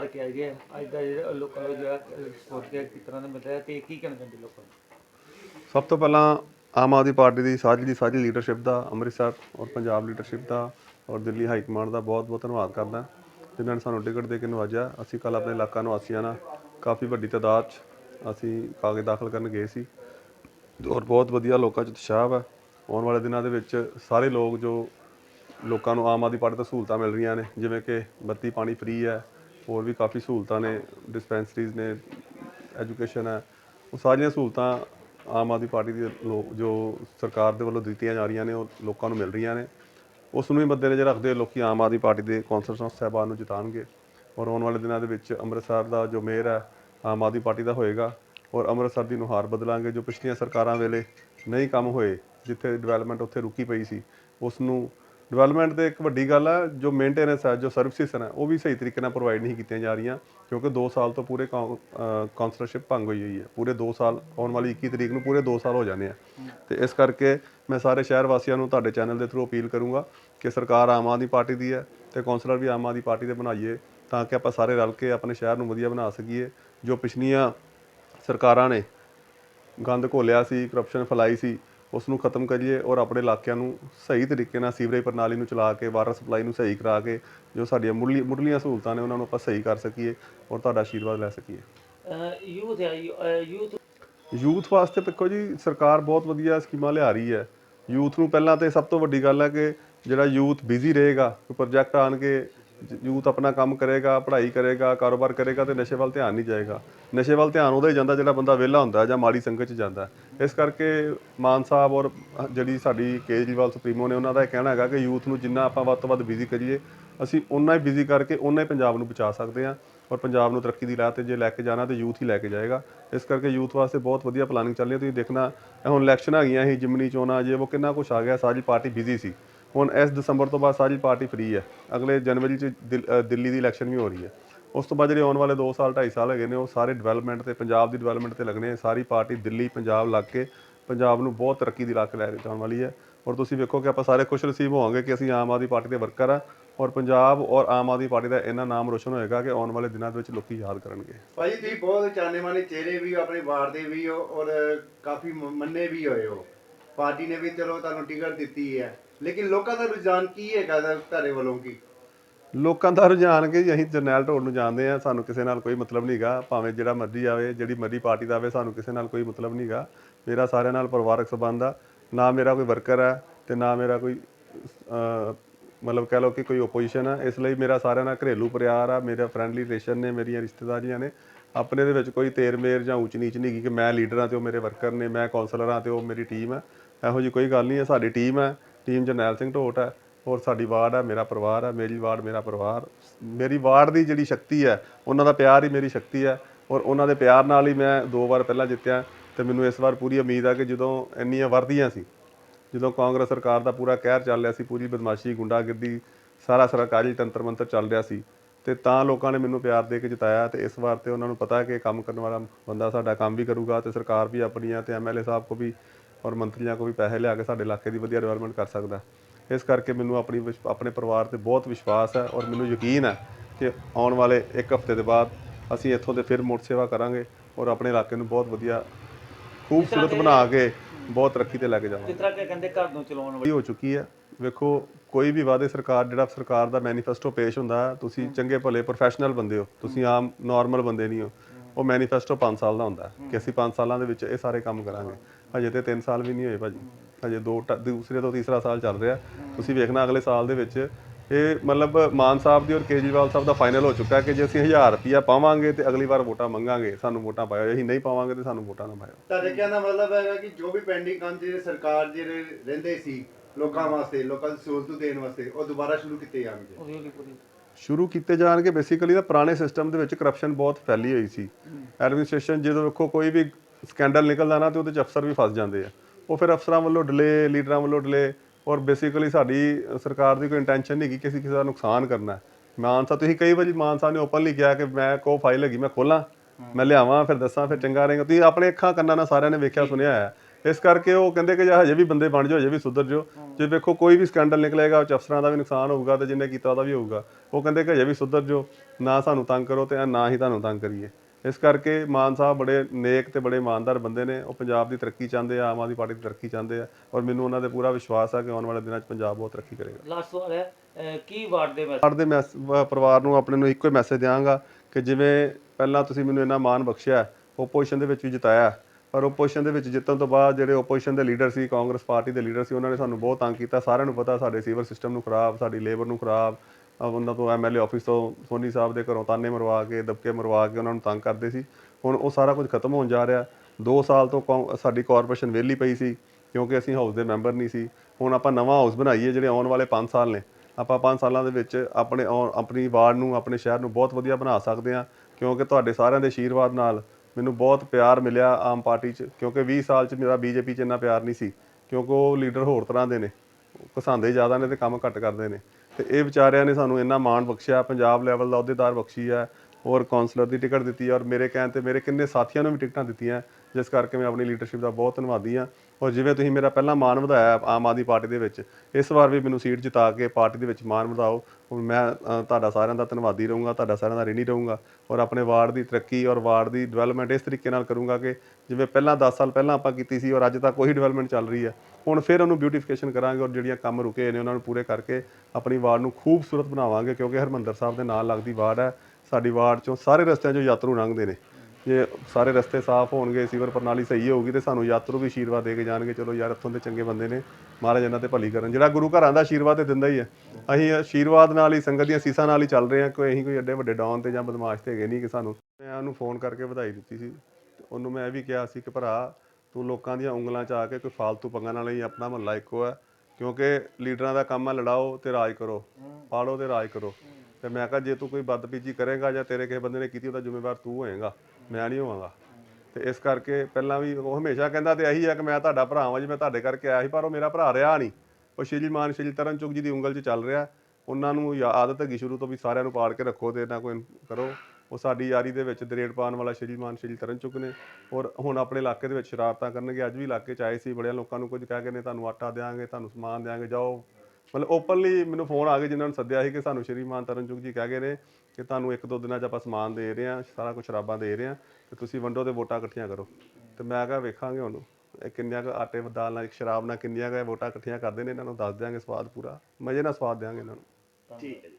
ਭਰ ਕੇ ਆਏ ਜੇ ਅੱਜ ਦਾ ਜਿਹੜਾ ਲੋਕਾਂ ਨੂੰ ਜਿਹੜਾ ਸਪੋਰਟ ਕਿਸ ਤਰ੍ਹਾਂ ਦਾ ਮਿਲ ਰਿਹਾ ਤੇ ਕੀ ਕਹਿਣਾ ਚਾਹੁੰਦੇ ਲੋਕਾਂ ਨੂੰ? ਸਭ ਤੋਂ ਪਹਿਲਾਂ ਆਮ ਆਦਮੀ ਪਾਰਟੀ ਦੀ ਸਾਂਝੀ ਦੀ ਸਾਂਝੀ ਲੀਡਰਸ਼ਿਪ ਦਾ, ਅੰਮ੍ਰਿਤਸਰ ਔਰ ਪੰਜਾਬ ਲੀਡਰਸ਼ਿਪ ਦਾ ਔਰ ਦਿੱਲੀ ਹਾਈ ਕਮਾਂਡ ਦਾ ਬਹੁਤ ਬਹੁਤ ਧੰਨਵਾਦ ਕਰਦਾ। ਜਿਨ੍ਹਾਂ ਨੇ ਸਾਨੂੰ ਟਿਕਟ ਦੇ ਕੇ ਨਵਾਜਿਆ। ਅਸੀਂ ਕੱਲ ਆਪਣੇ ਇਲਾਕਾ ਨਿਵਾਸੀਆਂ ਨਾਲ ਕਾਫੀ ਵੱਡੀ ਤਾਦਾਦ 'ਚ ਅਸੀਂ ਕਾਗਜ਼ ਦਾਖਲ ਕਰਨ ਗਏ ਸੀ। ਔਰ ਬਹੁਤ ਵਧੀਆ ਲੋਕਾਂ 'ਚ ਉਤਸ਼ਾਹ ਹੈ। ਆਉਣ ਵਾਲੇ ਦਿਨਾਂ ਦੇ ਵਿੱਚ ਸਾਰੇ ਲੋਕ ਜੋ ਲੋਕਾਂ ਨੂੰ ਆਮ ਆਦਮੀ ਪਾਰਟੀ ਤੋਂ ਸਹੂਲਤਾਂ ਮਿਲ ਰਹੀਆਂ ਨੇ, ਜਿਵੇਂ ਕਿ ਬੱਤੀ ਪਾਣੀ ਫ੍ਰੀ ਹੈ ਹੋਰ ਵੀ ਕਾਫੀ ਸਹੂਲਤਾਂ ਨੇ ਡਿਸਪੈਂਸਰੀਜ਼ ਨੇ ਐਜੂਕੇਸ਼ਨ ਹੈ। ਉਹ ਸਾਰੀਆਂ ਸਹੂਲਤਾਂ ਆਮ ਆਦਮੀ ਪਾਰਟੀ ਦੀ ਲੋਕ ਜੋ ਸਰਕਾਰ ਦੇ ਵੱਲੋਂ ਦਿੱਤੀਆਂ ਜਾ ਰਹੀਆਂ ਨੇ, ਉਹ ਲੋਕਾਂ ਨੂੰ ਮਿਲ ਰਹੀਆਂ ਨੇ। ਉਸ ਨੂੰ ਵੀ ਮੱਦੇਨਜ਼ਰ ਰੱਖਦੇ ਹੋਏ ਲੋਕੀ ਆਮ ਆਦਮੀ ਪਾਰਟੀ ਦੇ ਕੌਂਸਲਰ ਸਾਹਿਬਾਨ ਨੂੰ ਜਿਤਾਉਣਗੇ ਔਰ ਆਉਣ ਵਾਲੇ ਦਿਨਾਂ ਦੇ ਵਿੱਚ ਅੰਮ੍ਰਿਤਸਰ ਦਾ ਜੋ ਮੇਅਰ ਹੈ, ਆਮ ਆਦਮੀ ਪਾਰਟੀ ਦਾ ਹੋਏਗਾ। ਔਰ ਅੰਮ੍ਰਿਤਸਰ ਦੀ ਨੁਹਾਰ ਬਦਲਾਂਗੇ। ਜੋ ਪਿਛਲੀਆਂ ਸਰਕਾਰਾਂ ਵੇਲੇ ਨਹੀਂ ਕੰਮ ਹੋਏ, ਜਿੱਥੇ ਡਿਵੈਲਪਮੈਂਟ ਉੱਥੇ ਰੁਕੀ ਪਈ ਸੀ, ਉਸ ਨੂੰ ਡਿਵੈਲਪਮੈਂਟ 'ਤੇ ਇੱਕ ਵੱਡੀ ਗੱਲ ਹੈ ਜੋ ਮੇਨਟੇਨੈਂਸ ਹੈ ਜੋ ਸਰਵਿਸਿਜ਼ ਨੇ, ਉਹ ਵੀ ਸਹੀ ਤਰੀਕੇ ਨਾਲ ਪ੍ਰੋਵਾਈਡ ਨਹੀਂ ਕੀਤੀਆਂ ਜਾ ਰਹੀਆਂ, ਕਿਉਂਕਿ 2 ਸਾਲ ਤੋਂ ਪੂਰੇ ਕਾਉਂਸਲਰਸ਼ਿਪ ਭੰਗ ਹੋਈ ਹੋਈ ਹੈ ਪੂਰੇ 2 ਸਾਲ, ਆਉਣ ਵਾਲੀ 21 ਤਰੀਕ ਨੂੰ ਪੂਰੇ 2 ਸਾਲ ਹੋ ਜਾਣੇ ਆ। ਤੇ ਇਸ ਕਰਕੇ ਮੈਂ ਸਾਰੇ ਸ਼ਹਿਰ ਵਾਸੀਆਂ ਨੂੰ ਤੁਹਾਡੇ ਚੈਨਲ ਦੇ ਥਰੂ ਅਪੀਲ ਕਰੂੰਗਾ ਕਿ ਸਰਕਾਰ ਆਮ ਆਦਮੀ ਪਾਰਟੀ ਦੀ ਹੈ ਤੇ ਕਾਉਂਸਲਰ ਵੀ ਆਮ ਆਦਮੀ ਪਾਰਟੀ ਦੇ ਬਣਾਈਏ, ਤਾਂ ਕਿ ਆਪਾਂ ਸਾਰੇ ਰਲ ਕੇ ਆਪਣੇ ਸ਼ਹਿਰ ਨੂੰ ਵਧੀਆ ਬਣਾ ਸਕੀਏ। ਜੋ ਪਿਛਲੀਆਂ ਸਰਕਾਰਾਂ ਨੇ ਗੰਦ ਘੋਲਿਆ ਸੀ ਕਰਪਸ਼ਨ ਫੈਲਾਈ ਸੀ ਉਸ ਨੂੰ ਖਤਮ ਕਰੀਏ ਔਰ ਆਪਣੇ ਇਲਾਕਿਆਂ ਨੂੰ ਸਹੀ ਤਰੀਕੇ ਨਾਲ ਸੀਵਰੇਜ ਪ੍ਰਣਾਲੀ ਨੂੰ ਚਲਾ ਕੇ ਵਾਟਰ ਸਪਲਾਈ ਨੂੰ ਸਹੀ ਕਰਾ ਕੇ ਜੋ ਸਾਡੀਆਂ ਮੁੱਢਲੀ ਮੁੱਢਲੀਆਂ ਸਹੂਲਤਾਂ ਨੇ ਉਹਨਾਂ ਨੂੰ ਆਪਾਂ ਸਹੀ ਕਰ ਸਕੀਏ ਔਰ ਤੁਹਾਡਾ ਆਸ਼ੀਰਵਾਦ ਲੈ ਸਕੀਏ। ਯੂਥ ਹੈ ਯੂਥ ਯੂਥ ਵਾਸਤੇ ਦੇਖੋ ਜੀ ਸਰਕਾਰ ਬਹੁਤ ਵਧੀਆ ਸਕੀਮਾਂ ਲਿਆ ਰਹੀ ਹੈ। ਯੂਥ ਨੂੰ ਪਹਿਲਾਂ ਤੇ ਸਭ ਤੋਂ ਵੱਡੀ ਗੱਲ ਹੈ ਕਿ ਜਿਹੜਾ ਯੂਥ ਬਿਜ਼ੀ ਰਹੇਗਾ ਕੋਈ ਪ੍ਰੋਜੈਕਟ ਆਣਗੇ ਯੂਥ ਆਪਣਾ ਕੰਮ ਕਰੇਗਾ, ਪੜ੍ਹਾਈ ਕਰੇਗਾ, ਕਾਰੋਬਾਰ ਕਰੇਗਾ ਤੇ ਨਸ਼ੇ ਵੱਲ ਧਿਆਨ ਨਹੀਂ ਜਾਏਗਾ। ਨਸ਼ੇ ਵੱਲ ਧਿਆਨ ਉਹਦਾ ਹੀ ਜਾਂਦਾ ਜਿਹੜਾ ਬੰਦਾ ਵਿਹਲਾ ਹੁੰਦਾ ਜਾਂ ਮਾੜੀ ਸੰਗਤ 'ਚ ਜਾਂਦਾ। ਇਸ ਕਰਕੇ ਮਾਨ ਸਾਹਿਬ ਔਰ ਜਿਹੜੀ ਸਾਡੀ ਕੇਜਰੀਵਾਲ ਸੁਪਰੀਮੋ ਨੇ ਉਹਨਾਂ ਦਾ ਇਹ ਕਹਿਣਾ ਹੈਗਾ ਕਿ ਯੂਥ ਨੂੰ ਜਿੰਨਾ ਆਪਾਂ ਵੱਧ ਤੋਂ ਵੱਧ ਬਿਜ਼ੀ ਕਰੀਏ, ਅਸੀਂ ਉਨਾ ਹੀ ਬਿਜ਼ੀ ਕਰਕੇ ਉਨਾ ਹੀ ਪੰਜਾਬ ਨੂੰ ਬਚਾ ਸਕਦੇ ਹਾਂ ਔਰ ਪੰਜਾਬ ਨੂੰ ਤਰੱਕੀ ਦੀ ਰਾਹ ਤੇ ਜੇ ਲੈ ਕੇ ਜਾਣਾ ਤੇ ਯੂਥ ਹੀ ਲੈ ਕੇ ਜਾਏਗਾ। ਇਸ ਕਰਕੇ ਯੂਥ ਵਾਸਤੇ ਬਹੁਤ ਵਧੀਆ ਪਲਾਨਿੰਗ ਚੱਲ ਰਹੀ ਹੈ। ਤੁਸੀਂ ਦੇਖਣਾ ਹੁਣ ਇਲੈਕਸ਼ਨ ਆ ਗਈਆਂ ਸੀ, ਜਿਮਨੀ ਚੋਣਾਂ ਜੇ ਉਹ ਕਿੰਨਾ ਕੁਛ ਆ ਗਿਆ, ਸਾਰੀ ਪਾਰਟੀ ਬਿਜ਼ੀ ਸੀ। ਹੁਣ ਇਸ ਦਸੰਬਰ ਤੋਂ ਬਾਅਦ ਸਾਰੀ ਪਾਰਟੀ ਫ੍ਰੀ ਹੈ। ਅਗਲੇ ਜਨਵਰੀ ਚ ਦਿਲ- ਅ, ਦਿੱਲੀ ਦੀ ਇਲੈਕਸ਼ਨ ਵੀ ਹੋ ਰਹੀ ਹੈ। ਉਸ ਤੋਂ ਬਾਅਦ ਜਿਹੜੇ ਆਉਣ ਵਾਲੇ 2 ਸਾਲ 2.5 ਸਾਲ ਹੈਗੇ ਨੇ ਉਹ ਸਾਰੇ ਡਿਵੈਲਪਮੈਂਟ ਤੇ ਪੰਜਾਬ ਦੀ ਡਿਵੈਲਪਮੈਂਟ ਤੇ ਲੱਗਣੇ ਸਾਰੀ ਪਾਰਟੀ ਦਿੱਲੀ ਪੰਜਾਬ ਲੱਗ ਕੇ ਪੰਜਾਬ ਨੂੰ ਬਹੁਤ ਤਰੱਕੀ ਦੀ ਰਾਹ ਤੇ ਲੈ ਕੇ ਜਾਣ ਵਾਲੀ ਹੈ। ਔਰ ਤੁਸੀਂ ਵੇਖੋ ਕਿ ਆਪਾਂ ਸਾਰੇ ਖੁਸ਼ ਨਸੀਬ ਹੋਵਾਂਗੇ ਕਿ ਅਸੀਂ ਆਮ ਆਦਮੀ ਪਾਰਟੀ ਦੇ ਵਰਕਰ ਆ ਔਰ ਪੰਜਾਬ ਔਰ ਆਮ ਆਦਮੀ ਪਾਰਟੀ ਦਾ ਇੰਨਾ ਨਾਮ ਰੋਸ਼ਨ ਹੋਏਗਾ ਕਿ ਆਉਣ ਵਾਲੇ ਦਿਨਾਂ ਦੇ ਵਿੱਚ ਲੋਕੀ ਯਾਦ ਕਰਨਗੇ। ਭਾਈ ਤੁਸੀਂ ਬਹੁਤ ਚਾਨੇ ਮਾਨੇ ਚਿਹਰੇ ਵੀ ਹੋ, ਆਪਣੇ ਵਾਰ ਦੇ ਵੀ ਹੋ ਔਰ ਕਾਫੀ ਮ- ਮੰਨੇ ਵੀ ਹੋਏ ਹੋ। ਪਾਰਟੀ ਨੇ ਵੀ ਚਲੋ ਤੁਹਾਨੂੰ ਟਿਕਟ ਦਿੱਤੀ ਹੈ। ਲੇਕਿਨ ਲੋਕਾਂ ਦਾ ਰੁਝਾਨ ਕੀ ਹੈਗਾ ਦਾ ਤੁਹਾਡੇ ਵੱਲੋਂ ਕੀ? ਲੋਕਾਂ ਦਾ ਰੁਝਾਨ ਕਿ ਜੀ ਅਸੀਂ ਜਰਨੈਲ ਢੋਲ ਨੂੰ ਜਾਣਦੇ ਆ ਸਾਨੂੰ ਕਿਸੇ ਨਾਲ ਕੋਈ ਮਤਲਬ ਨਹੀਂਗਾ ਭਾਵੇਂ ਜਿਹੜਾ ਮਰਜ਼ੀ ਆਵੇ ਜਿਹੜੀ ਮਰਜ਼ੀ ਪਾਰਟੀ ਦਾ ਆਵੇ ਸਾਨੂੰ ਕਿਸੇ ਨਾਲ ਕੋਈ ਮਤਲਬ ਨਹੀਂਗਾ ਮੇਰਾ ਸਾਰਿਆਂ ਨਾਲ ਪਰਿਵਾਰਕ ਸੰਬੰਧ ਆ ਨਾ ਮੇਰਾ ਕੋਈ ਵਰਕਰ ਹੈ ਤੇ ਨਾ ਮੇਰਾ ਕੋਈ ਅਹ, ਮਤਲਬ ਕਹਿ ਲਓ ਕਿ ਕੋਈ ਓਪੋਜੀਸ਼ਨ ਆ। ਇਸ ਲਈ ਮੇਰਾ ਸਾਰਿਆਂ ਨਾਲ ਘਰੇਲੂ ਪਿਆਰ ਆ ਮੇਰਾ ਫਰੈਂਡਲੀ ਰਿਲੇਸ਼ਨ ਨੇ ਮੇਰੀਆਂ ਰਿਸ਼ਤੇਦਾਰੀਆਂ ਨੇ। ਆਪਣੇ ਦੇ ਵਿੱਚ ਕੋਈ ਤੇਰ ਮੇਰ ਜਾਂ ਉੱਚ ਨੀਚ ਨਹੀਂ ਗੀ ਕਿ ਮੈਂ ਲੀਡਰ ਆ ਤੇ ਉਹ ਮੇਰੇ ਵਰਕਰ ਨੇ ਮੈਂ ਕਾਉਂਸਲਰ ਆ ਤੇ ਉਹ ਮੇਰੀ ਟੀਮ ਹੈ ਇਹੋ ਜੀ ਕੋਈ ਗੱਲ ਨਹੀਂ ਹੈ ਸਾਡੀ ਟੀਮ ਹੈ ਟੀਮ ਜਰਨੈਲ ਸਿੰਘ ਢੋਟ ਹੈ, ਔਰ ਸਾਡੀ ਵਾਰਡ ਹੈ, ਮੇਰਾ ਪਰਿਵਾਰ ਹੈ, ਮੇਰੀ ਵਾਰਡ, ਮੇਰਾ ਪਰਿਵਾਰ, ਮੇਰੀ ਵਾਰਡ ਦੀ ਜਿਹੜੀ ਸ਼ਕਤੀ ਹੈ, ਉਹਨਾਂ ਦਾ ਪਿਆਰ ਹੀ ਮੇਰੀ ਸ਼ਕਤੀ ਹੈ, ਔਰ ਉਹਨਾਂ ਦੇ ਪਿਆਰ ਨਾਲ ਹੀ ਮੈਂ ਦੋ ਵਾਰ ਪਹਿਲਾਂ ਜਿੱਤਿਆ, ਤੇ ਮੈਨੂੰ ਇਸ ਵਾਰ ਪੂਰੀ ਉਮੀਦ ਆ ਕਿ ਜਦੋਂ ਇੰਨੀਆਂ ਵਰਦੀਆਂ ਸੀ, ਜਦੋਂ ਕਾਂਗਰਸ ਸਰਕਾਰ ਦਾ ਪੂਰਾ ਕਹਿਰ ਚੱਲ ਰਿਹਾ ਸੀ, ਪੂਰੀ ਬਦਮਾਸ਼ੀ, ਗੁੰਡਾਗਰਦੀ, ਸਾਰਾ ਸਰਕਾਰੀ ਤੰਤਰ ਮੰਤਰ ਚੱਲ ਰਿਹਾ ਸੀ, ਤੇ ਤਾਂ ਲੋਕਾਂ ਨੇ ਮੈਨੂੰ ਪਿਆਰ ਦੇ ਕੇ ਜਿਤਾਇਆ, ਤੇ ਇਸ ਵਾਰ ਤੇ ਉਹਨਾਂ ਨੂੰ ਪਤਾ ਕਿ ਕੰਮ ਕਰਨ ਵਾਲਾ ਬੰਦਾ ਸਾਡਾ ਕੰਮ ਵੀ ਕਰੂਗਾ, ਤੇ ਸਰਕਾਰ ਵੀ ਆਪਣੀ ਹੈ ਤੇ ਐਮਐਲਏ ਸਾਹਿਬ ਕੋ ਵੀ ਔਰ ਮੰਤਰੀਆਂ ਕੋ ਵੀ ਪੈਸੇ ਲਿਆ ਕੇ ਸਾਡੇ ਇਲਾਕੇ ਦੀ ਵਧੀਆ ਡਿਵੈਲਪਮੈਂਟ ਕਰ ਸਕਦਾ ਇਸ ਕਰਕੇ ਮੈਨੂੰ ਆਪਣੀ ਵਿਸ਼- ਆਪਣੇ ਪਰਿਵਾਰ ਤੇ ਬਹੁਤ ਵਿਸ਼ਵਾਸ ਹੈ ਔਰ ਮੈਨੂੰ ਯਕੀਨ ਹੈ ਕਿ ਆਉਣ ਵਾਲੇ ਇੱਕ ਹਫ਼ਤੇ ਦੇ ਬਾਅਦ ਅਸੀਂ ਇੱਥੋਂ ਦੇ ਫਿਰ ਮੁੜ ਸੇਵਾ ਕਰਾਂਗੇ ਔਰ ਆਪਣੇ ਇਲਾਕੇ ਨੂੰ ਬਹੁਤ ਵਧੀਆ ਖੂਬਸੂਰਤ ਬਣਾ ਕੇ ਬਹੁਤ ਤਰੱਕੀ ਤੇ ਲੈ ਕੇ ਜਾਵਾਂਗੇ। ਜਿਸ ਤਰ੍ਹਾਂ ਕਿ ਕਹਿੰਦੇ ਘਰ ਨੂੰ ਚਲਾਉਣ ਵਾਲੀ ਹੋ ਚੁੱਕੀ ਹੈ। ਵੇਖੋ ਕੋਈ ਵੀ ਵਾਅਦੇ ਸਰਕਾਰ ਜਿਹੜਾ ਸਰਕਾਰ ਦਾ ਮੈਨੀਫੈਸਟੋ ਪੇਸ਼ ਹੁੰਦਾ ਹੈ, ਤੁਸੀਂ ਚੰਗੇ ਭਲੇ ਪ੍ਰੋਫੈਸ਼ਨਲ ਬੰਦੇ ਹੋ ਤੁਸੀਂ ਆਮ ਨਾਰਮਲ ਬੰਦੇ ਨਹੀਂ ਹੋ। ਉਹ ਮੈਨੀਫੈਸਟੋ 5 ਸਾਲ ਦਾ ਹੁੰਦਾ ਹੈ ਕਿ ਅਸੀਂ 5 ਸਾਲਾਂ ਦੇ ਵਿੱਚ ਇਹ ਸਾਰੇ ਕੰਮ ਕਰਾਂਗੇ। ਹਜੇ ਤੇ 3 ਸਾਲ ਵੀ ਨਹੀਂ ਹੋਏ ਭਾਜੀ। ਹਜੇ ਦੋ ਟ- ਦੂਸਰੇ ਤੋਂ ਤੀਸਰਾ ਸਾਲ ਚੱਲ ਰਿਹਾ। ਤੁਸੀਂ ਵੇਖਣਾ ਅਗਲੇ ਸਾਲ ਦੇ ਵਿੱਚ ਇਹ ਮਤਲਬ ਮਾਨ ਸਾਹਿਬ ਦੀ ਔਰ ਕੇਜਰੀਵਾਲ ਸਾਹਿਬ ਦਾ ਫਾਈਨਲ ਹੋ ਚੁੱਕਾ ਹੈ ਕਿ ਜੇ ਅਸੀਂ 1000 ਰੁਪਿਆ ਪਾਵਾਂਗੇ ਤੇ ਅਗਲੀ ਵਾਰ ਵੋਟਾਂ ਮੰਗਾਂਗੇ ਸਾਨੂੰ ਵੋਟਾਂ ਪਾਇਓ। ਜੇ ਅਸੀਂ ਨਹੀਂ ਪਾਵਾਂਗੇ ਤੇ ਸਾਨੂੰ ਵੋਟਾਂ ਨਾ ਪਾਇਓ। ਤੁਹਾਡੇ ਕਹਿਣ ਦਾ ਮਤਲਬ ਹੈਗਾ ਕਿ ਜੋ ਵੀ ਪੈਂਡਿੰਗ ਕੰਮ ਜਿਹੜੇ ਸਰਕਾਰ ਜਿਹੜੇ ਰਹਿੰਦੇ ਸੀ ਲੋਕਾਂ ਵਾਸਤੇ ਲੋਕਾਂ ਨੂੰ ਸਹੂਲਤ ਦੇਣ ਵਾਸਤੇ ਉਹ ਦੁਬਾਰਾ ਸ਼ੁਰੂ ਕੀਤੇ ਜਾਣਗੇ। ਉਹਦੀ ਉਹਦੀ ਪੂਰੀ ਸ਼ੁਰੂ ਕੀਤੇ ਜਾਣਗੇ ਬੇਸਿਕਲੀ ਤਾਂ ਪੁਰਾਣੇ ਸਿਸਟਮ ਦੇ ਵਿੱਚ ਕਰਪਸ਼ਨ ਬਹੁਤ ਫੈਲੀ ਹੋਈ ਸੀ। ਐਡਮਿਨਿਸਟ੍ਰੇਸ਼ਨ ਜਦੋਂ ਵੇਖੋ ਕੋਈ ਵੀ ਸਕੈਂਡਲ ਨਿਕਲਦਾ ਨਾ ਤੇ ਉਹਦੇ ਚ ਅਫਸਰ ਵੀ ਫਸ ਜਾਂਦੇ ਆ। ਉਹ ਫਿਰ ਅਫਸਰਾਂ ਵੱਲੋਂ ਡਿਲੇ ਲੀਡਰਾਂ ਵੱਲੋਂ ਡਿਲੇ ਔਰ ਬੇਸਿਕਲੀ ਸਾਡੀ ਸਰਕਾਰ ਦੀ ਕੋਈ ਇੰਟੈਂਸ਼ਨ ਨਹੀਂ ਕਿ ਕਿਸੇ ਕਿਸੇ ਦਾ ਨੁਕਸਾਨ ਕਰਨਾ ਹੈ। ਮਾਨ ਸਾਹਿਬ ਤੁਸੀਂ ਕਈ ਵਾਰੀ ਮਾਨ ਸਾਹਿਬ ਨੇ ਓਪਨਲੀ ਕਿਹਾ ਕਿ ਮੈਂ ਕੋ ਫਾਈਲ ਹੈਗੀ ਮੈਂ ਖੋਲਾਂ ਮੈਂ ਲਿਆਵਾਂ ਫਿਰ ਦੱਸਾਂ ਫਿਰ ਚੰਗਾ ਰਹੇਗਾ। ਤੁਸੀਂ ਆਪਣੇ ਅੱਖਾਂ ਕੰਨਾਂ ਨਾਲ ਸਾਰਿਆਂ ਨੇ ਵੇਖਿਆ ਸੁਣਿਆ ਹੈ। ਇਸ ਕਰਕੇ ਉਹ ਕਹਿੰਦੇ ਕਿ ਜੇ ਹਜੇ ਵੀ ਬੰਦੇ ਬਣ ਜਾਓ ਹਜੇ ਵੀ ਸੁਧਰ ਜਾਓ। ਜੇ ਵੇਖੋ ਕੋਈ ਵੀ ਸਕੈਂਡਲ ਨਿਕਲੇਗਾ ਉਹ 'ਚ ਅਫਸਰਾਂ ਦਾ ਵੀ ਨੁਕਸਾਨ ਹੋਊਗਾ ਤੇ ਜਿਹਨੇ ਕੀਤਾ ਉਹਦਾ ਵੀ ਹੋਊਗਾ। ਉਹ ਕਹਿੰਦੇ ਕਿ ਹਜੇ ਵੀ ਸੁਧਰ ਜਾਓ ਨਾ ਸਾਨੂੰ ਤੰਗ ਕਰੋ ਤੇ ਨਾ ਹੀ ਤੁਹਾਨੂੰ ਤੰਗ ਕਰੀਏ। ਇਸ ਕਰਕੇ ਮਾਨ ਸਾਹਿਬ ਬੜੇ ਨੇਕ ਤੇ ਬੜੇ ਇਮਾਨਦਾਰ ਬੰਦੇ ਨੇ। ਉਹ ਪੰਜਾਬ ਦੀ ਤਰੱਕੀ ਚਾਹੁੰਦੇ ਆ ਆਮ ਆਦਮੀ ਪਾਰਟੀ ਦੀ ਤਰੱਕੀ ਚਾਹੁੰਦੇ ਆ ਔਰ ਮੈਨੂੰ ਉਹਨਾਂ ਤੇ ਪੂਰਾ ਵਿਸ਼ਵਾਸ ਆ ਕਿ ਆਉਣ ਵਾਲੇ ਦਿਨਾਂ 'ਚ ਪੰਜਾਬ ਬਹੁਤ ਤਰੱਕੀ ਕਰੇਗਾ। ਲਾਸਟ ਸਵਾਲ ਹੈ ਅਹ ਕੀ ਵਾਰਡ ਦੇ ਮੈਸੇਜ ਦੇ ਮੈਸ- ਪਰਿਵਾਰ ਨੂੰ ਆਪਣੇ ਨੂੰ ਇੱਕੋ ਹੀ ਮੈਸੇਜ ਦਿਆਂਗਾ ਕਿ ਜਿਵੇਂ ਪਹਿਲਾਂ ਤੁਸੀਂ ਮੈਨੂੰ ਇੰਨਾ ਮਾਣ ਬਖਸ਼ਿਆ ਓਪੋਜੀਸ਼ਨ ਦੇ ਵਿੱਚ ਵੀ ਜਿਤਾਇਆ ਪਰ ਓਪੋਜੀਸ਼ਨ ਦੇ ਵਿੱਚ ਜਿੱਤਣ ਤੋਂ ਬਾਅਦ ਜਿਹੜੇ ਓਪੋਜੀਸ਼ਨ ਦੇ ਲੀਡਰ ਸੀ, ਕਾਂਗਰਸ ਪਾਰਟੀ ਦੇ ਲੀਡਰ ਸੀ, ਉਹਨਾਂ ਨੇ ਸਾਨੂੰ ਬਹੁਤ ਤੰਗ ਕੀਤਾ। ਸਾਰਿਆਂ ਨੂੰ ਪਤਾ ਸਾਡੇ ਸੀਵਰ ਸਿਸਟਮ ਨੂੰ ਖਰਾਬ, ਸਾਡੀ ਲੇਬਰ ਨੂੰ ਖਰਾਬ। ਉਹਨਾਂ ਤੋਂ ਐਮਐਲਏ ਆਫਿਸ ਤੋਂ ਸੋਨੀ ਸਾਹਿਬ ਦੇ ਘਰੋਂ ਤਾਨੇ ਮਰਵਾ ਕੇ, ਦਬਕੇ ਮਰਵਾ ਕੇ ਉਹਨਾਂ ਨੂੰ ਤੰਗ ਕਰਦੇ ਸੀ। ਹੁਣ ਉਹ ਸਾਰਾ ਕੁਝ ਖਤਮ ਹੋਣ ਜਾ ਰਿਹਾ। 2 ਸਾਲ ਤੋਂ ਕੌਂ- ਸਾਡੀ ਕਾਰਪੋਰੇਸ਼ਨ ਵਿਹਲੀ ਪਈ ਸੀ, ਕਿਉਂਕਿ ਅਸੀਂ ਹਾਊਸ ਦੇ ਮੈਂਬਰ ਨਹੀਂ ਸੀ। ਹੁਣ ਆਪਾਂ ਨਵਾਂ ਹਾਊਸ ਬਣਾਈਏ, ਜਿਹੜੇ ਆਉਣ ਵਾਲੇ 5 ਸਾਲ ਨੇ। ਆਪਾਂ 5 ਸਾਲਾਂ ਦੇ ਵਿੱਚ ਆਪਣੇ ਆਉਣ- ਆਪਣੀ ਵਾਰਡ ਨੂੰ, ਆਪਣੇ ਸ਼ਹਿਰ ਨੂੰ ਬਹੁਤ ਵਧੀਆ ਬਣਾ ਸਕਦੇ ਹਾਂ, ਕਿਉਂਕਿ ਤੁਹਾਡੇ ਸਾਰਿਆਂ ਦੇ ਆਸ਼ੀਰਵਾਦ ਨਾਲ ਮੈਨੂੰ ਬਹੁਤ ਪਿਆਰ ਮਿਲਿਆ ਆਮ ਪਾਰਟੀ 'ਚ, ਕਿਉਂਕਿ 20 ਸਾਲ 'ਚ ਮੇਰਾ ਬੀਜੇਪੀ 'ਚ ਇੰਨਾ ਪਿਆਰ ਨਹੀਂ ਸੀ, ਕਿਉਂਕਿ ਉਹ ਲੀਡਰ ਹੋਰ ਤਰ੍ਹਾਂ ਦੇ ਨੇ, ਘਸਾਉਂਦੇ ਜ਼ਿਆਦਾ ਨੇ ਤੇ ਕੰਮ ਘੱਟ ਕਰਦੇ ਨੇ। ਤੇ ਇਹ ਵਿਚਾਰਿਆਂ ਨੇ ਸਾਨੂੰ ਇੰਨਾ ਮਾਣ ਬਖਸ਼ਿਆ, ਪੰਜਾਬ ਲੈਵਲ ਦਾ ਅਹੁਦੇਦਾਰ ਬਖਸ਼ੀ ਹੈ ਔਰ ਕਾਉਂਸਲਰ ਦੀ ਟਿਕਟ ਦਿੱਤੀ ਔਰ ਮੇਰੇ ਕਹਿਣ ਤੇ ਮੇਰੇ ਕਿੰਨੇ ਸਾਥੀਆਂ ਨੂੰ ਵੀ ਟਿਕਟਾਂ ਦਿੱਤੀਆਂ। ਜਿਸ ਕਰਕੇ ਮੈਂ ਆਪਣੀ ਲੀਡਰਸ਼ਿਪ ਦਾ ਬਹੁਤ ਧੰਨਵਾਦੀ ਹਾਂ। ਔਰ ਜਿਵੇਂ ਤੁਸੀਂ ਮੇਰਾ ਪਹਿਲਾਂ ਮਾਣ ਵਧਾਇਆ ਆਮ ਆਦਮੀ ਪਾਰਟੀ ਦੇ ਵਿੱਚ, ਇਸ ਵਾਰ ਵੀ ਮੈਨੂੰ ਸੀਟ ਜਿਤਾ ਕੇ ਪਾਰਟੀ ਦੇ ਵਿੱਚ ਮਾਣ ਵਧਾਓ। ਔਰ ਮੈਂ ਤੁਹਾਡਾ ਸਾਰਿਆਂ ਦਾ ਧੰਨਵਾਦੀ ਰਹੂੰਗਾ, ਤੁਹਾਡਾ ਸਾਰਿਆਂ ਦਾ ਰਿਣੀ ਰਹੂੰਗਾ। ਔਰ ਆਪਣੇ ਵਾਰਡ ਦੀ ਤਰੱਕੀ ਔਰ ਵਾਰਡ ਦੀ ਡਿਵੈਲਪਮੈਂਟ ਇਸ ਤਰੀਕੇ ਨਾਲ ਕਰੂੰਗਾ ਕਿ ਜਿਵੇਂ ਪਹਿਲਾਂ 10 ਸਾਲ ਪਹਿਲਾਂ ਆਪਾਂ ਕੀਤੀ ਸੀ ਔਰ ਅੱਜ ਤੱਕ ਉਹੀ ਡਿਵੈਲਪਮੈਂਟ ਚੱਲ ਰਹੀ ਹੈ। ਹੁਣ ਫਿਰ ਉਹਨੂੰ ਬਿਊਟੀਫਿਕੇਸ਼ਨ ਕਰਾਂਗੇ ਔਰ ਜਿਹੜੀਆਂ ਕੰਮ ਰੁਕੇ ਨੇ ਉਹਨਾਂ ਨੂੰ ਪੂਰੇ ਕਰਕੇ ਆਪਣੀ ਵਾਰਡ ਨੂੰ ਖੂਬਸੂਰਤ ਬਣਾਵਾਂਗੇ ਕਿਉਂਕਿ ਹਰਮੰਦਰ ਸਾਹਿਬ ਦੇ ਨਾਲ ਲੱਗਦੀ ਵਾਰਡ ਹੈ। ਸਾਡੀ ਵਾਰਡ ਚੋਂ ਸਾਰੇ ਰਸਤਿਆਂ 'ਚੋਂ ਯਾਤਰੂ ਲੰਘਦੇ ਨੇ। ਜੇ ਸਾਰੇ ਰਸਤੇ ਸਾਫ਼ ਹੋਣਗੇ, ਸੀਵਰ ਪ੍ਰਣਾਲੀ ਸਹੀ ਹੋਊਗੀ ਤੇ ਸਾਨੂੰ ਯਾਤਰੂ ਵੀ ਆਸ਼ੀਰਵਾਦ ਦੇ ਕੇ ਜਾਣਗੇ। ਚਲੋ ਯਾਰ, ਇੱਥੋਂ ਦੇ ਚੰਗੇ ਬੰਦੇ ਨੇ, ਮਹਾਰਾਜ ਇਹਨਾਂ ਤੇ ਭਲੀ ਕਰਨ। ਜਿਹੜਾ ਗੁਰੂ ਘਰਾਂ ਦਾ ਆਸ਼ੀਰਵਾਦ ਤੇ ਦਿੰਦਾ ਹੀ ਹੈ। ਅਸੀਂ ਆਸ਼ੀਰਵਾਦ ਨਾਲ ਹੀ, ਸੰਗਤ ਦੀਆਂ ਸੀਸਾਂ ਨਾਲ ਹੀ ਚੱਲ ਰਹੇ ਹਾਂ। ਕੋਈ ਅਸੀਂ ਕੋਈ ਐਡੇ ਵੱਡੇ ਡਾਊਨ ਤੇ ਜਾਂ ਬਦਮਾਸ਼ ਤੇ ਹੈਗੇ ਨਹੀਂ ਕਿ ਸਾਨੂੰ, ਮੈਂ ਉਹਨੂੰ ਫੋਨ ਕਰਕੇ ਵਧਾਈ ਦਿੱਤੀ ਸੀ। ਉਹਨੂੰ ਮੈਂ ਇਹ ਵੀ ਕਿਹਾ ਸੀ ਕਿ ਭਰਾ, ਤੂੰ ਲੋਕਾਂ ਦੀਆਂ ਉਂਗਲਾਂ 'ਚ ਆ ਕੇ ਕੋਈ ਫਾਲਤੂ ਪੰਗਾਂ ਨਾਲ ਹੀ ਆਪਣਾ ਮਹੱਲਾ ਇੱਕੋ ਹੈ। ਕਿਉਂਕਿ ਲੀਡਰਾਂ ਦਾ ਕੰਮ ਹੈ, ਲੜਾਓ ਤੇ ਰਾਜ ਕਰੋ ਪਾੜੋ ਤੇ ਰਾਜ ਕਰੋ। ਤੇ ਮੈਂ ਕਿਹਾ ਜੇ ਤੂੰ ਕੋਈ ਬਦਪੀਜੀ ਕਰੇਗਾ ਜਾਂ ਤੇਰੇ ਕਿਸੇ ਬੰਦੇ ਨੇ ਕੀਤੀ ਉਹਦਾ ਜ਼ਿੰਮੇਵਾਰ ਤੂੰ ਹੋਏਗਾ। ਮੈਂ ਨਹੀਂ ਹੋਵਾਂਗਾ। ਤੇ ਇਸ ਕਰਕੇ ਪਹਿਲਾਂ ਵੀ ਉਹ ਹਮੇਸ਼ਾ ਕਹਿੰਦਾ ਤੇ ਇਹੀ ਆ ਕਿ ਮੈਂ ਤੁਹਾਡਾ ਭਰਾ ਹਾਂ ਜੀ, ਮੈਂ ਤੁਹਾਡੇ ਕਰਕੇ ਆਇਆ ਸੀ, ਪਰ ਉਹ ਮੇਰਾ ਭਰਾ ਰਿਹਾ ਨਹੀਂ। ਉਹ ਸ਼੍ਰੀਮਾਨ ਸ਼੍ਰੀ ਤਰਨਚੁਕ ਜੀ ਦੀ ਉਂਗਲ 'ਚ ਚੱਲ ਰਿਹਾ। ਉਹਨਾਂ ਨੂੰ ਆਦਤ ਹੈਗੀ ਸ਼ੁਰੂ ਤੋਂ ਵੀ ਸਾਰਿਆਂ ਨੂੰ ਪਾੜ ਕੇ ਰੱਖੋ ਤੇ ਨਾ ਕੋਈ ਕਰੋ। ਉਹ ਸਾਡੀ ਯਾਰੀ ਦੇ ਵਿੱਚ ਦਰੇੜ ਪਾਉਣ ਵਾਲਾ ਸ਼੍ਰੀਮਾਨ ਸ਼੍ਰੀ ਤਰਨਚੁਕ ਨੇ। ਔਰ ਹੁਣ ਆਪਣੇ ਇਲਾਕੇ ਦੇ ਵਿੱਚ ਸ਼ਰਾਰਤਾਂ ਕਰਨਗੇ। ਅੱਜ ਵੀ ਇਲਾਕੇ 'ਚ ਆਏ ਸੀ, ਬੜਿਆਂ ਲੋਕਾਂ ਨੂੰ ਕੁਝ ਕਹਿ ਕੇ ਨੇ, ਤੁਹਾਨੂੰ ਆਟਾ ਦਿਆਂਗੇ, ਤੁਹਾਨੂੰ ਸਮਾਨ ਦਿਆਂਗੇ, ਜਾਓ। ਮਤਲਬ ਓਪਨਲੀ ਮੈਨੂੰ ਫੋਨ ਆ ਗਏ ਜਿਨ੍ਹਾਂ ਨੂੰ ਸੱਦਿਆ ਸੀ ਕਿ ਸਾਨੂੰ ਸ਼੍ਰੀਮਾਨ ਤਰਨਚੁਕ ਜੀ ਕਹਿ ਗਏ ਨੇ ਕਿ ਤੁਹਾਨੂੰ ਇੱਕ ਦੋ ਦਿਨਾਂ 'ਚ ਆਪਾਂ ਸਮਾਨ ਦੇ ਰਹੇ ਹਾਂ, ਸਾਰਾ ਕੁਝ ਸ਼ਰਾਬਾਂ ਦੇ ਰਹੇ ਹਾਂ ਤੇ ਤੁਸੀਂ ਵੰਡੋ ਤੇ ਵੋਟਾਂ ਇਕੱਠੀਆਂ ਕਰੋ। ਤੇ ਮੈਂ ਕਿਹਾ ਵੇਖਾਂਗੇ ਹੁਣ, ਇਹ ਕਿੰਨੀਆਂ ਕੁ ਆਟੇ ਦਾਲ ਨਾਲ ਇੱਕ ਸ਼ਰਾਬ ਨਾਲ ਕਿੰਨੀਆਂ ਕੁ ਇਹ ਵੋਟਾਂ ਇਕੱਠੀਆਂ ਕਰਦੇ ਨੇ ਇਹਨਾਂ ਨੂੰ ਦੱਸ ਦਿਆਂਗੇ ਸਵਾਦ ਪੂਰਾ, ਮਜ਼ੇ ਨਾਲ ਸਵਾਦ ਦਿਆਂਗੇ ਇਹਨਾਂ ਨੂੰ। ਠੀਕ ਹੈ ਜੀ।